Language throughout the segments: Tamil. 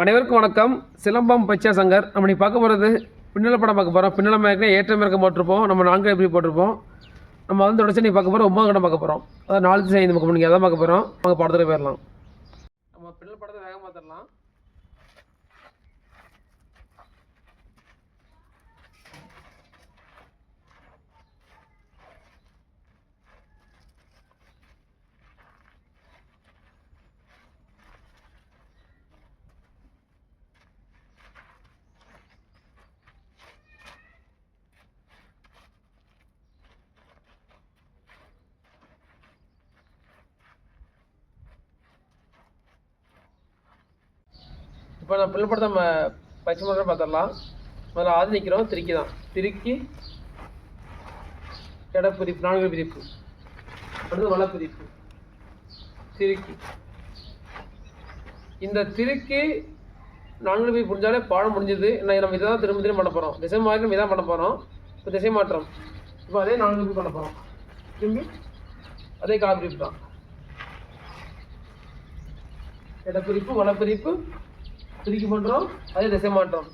அனைவருக்கும் வணக்கம். சிலம்பம் பச்சா சங்கர். நம்ம நீ பார்க்க போகிறது பின்னல படம் பார்க்க போகிறோம் பின்னல மயக்கம் ஏற்றம் இறக்கம் போட்டிருப்போம். நம்ம நான்கு எப்படி போட்டிருப்போம்? நம்ம வந்து தொடர்ச்சி நீ பார்க்க போகிறோம் ஒம்பது கடம் பார்க்க போகிறோம் அதாவது நாலு திசை ஐந்து பக்கம். நீங்கள் அதான் பார்க்க போகிறோம் அவங்க படத்தில் போயிடலாம். நம்ம பின்னல் படத்தை வேகமாக பார்த்துடலாம் இப்போ நம்ம பின்னல் நம்ம பச்சை மட்டும் பார்த்துடலாம். முதல்ல ஆதி நிற்கிறோம் திருக்கி தான். திருக்கி எடை பிரிப்பு நான்கு பிரிப்பு அடுத்து வலை பிரிப்பு திருக்கி. இந்த திருக்கி நான்கு பிரிப்பு முடிஞ்சாலே பாடம் முடிஞ்சது. என்ன நம்ம இதை தான் திரும்ப திரும்ப பண்ண போகிறோம் திசை மாறி நம்ம இதான் பண்ண போகிறோம் இப்போ திசை மாற்றம். இப்போ அதே நான்கு பிரிப்பு பண்ண போகிறோம் திரும்பி அதே கால் பிரிப்பு தான். இடப்பிரிப்பு வளப்பிரிப்பு திருக்கி பண்ணுறோம் அதே திசை மாற்றம்.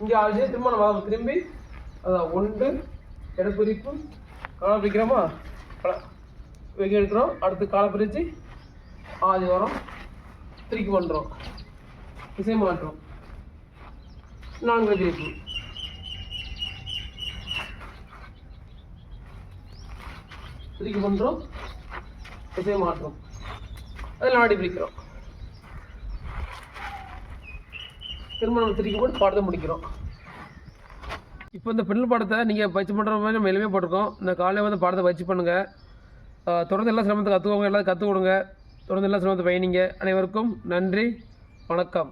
இங்கே ஆச்சு திரும்ப நம்ம திரும்பி அதான் ஒன்று இடப்பிரிப்பு காலை பிரிக்கிறோமா வெகு எடுக்கிறோம். அடுத்து காலை பிரித்து ஆதி வரோம் திருக்கி பண்ணுறோம் திசை மாற்றம். நான்கு பிரிப்பு திருக்கி பண்ணுறோம் திசை மாற்றம். அதில் நாடி பிரிக்கிறோம் திரும்ப நம்ம பாடத்தை முடிக்கிறோம். இப்போ இந்த பின்னல் பாடத்தை நீங்கள் பயிற்சி பண்ணுற மாதிரி நம்ம எளிமையாக போட்டிருக்கோம். இந்த காலையில் வந்து பாடத்தை பயிற்சி பண்ணுங்கள் தொடர்ந்து எல்லா சிரமத்தை கற்றுக்கோங்க எல்லாத்தையும் கற்றுக் கொடுங்க. தொடர்ந்து எல்லா சிரமத்தை பயணிங்க அனைவருக்கும் நன்றி வணக்கம்.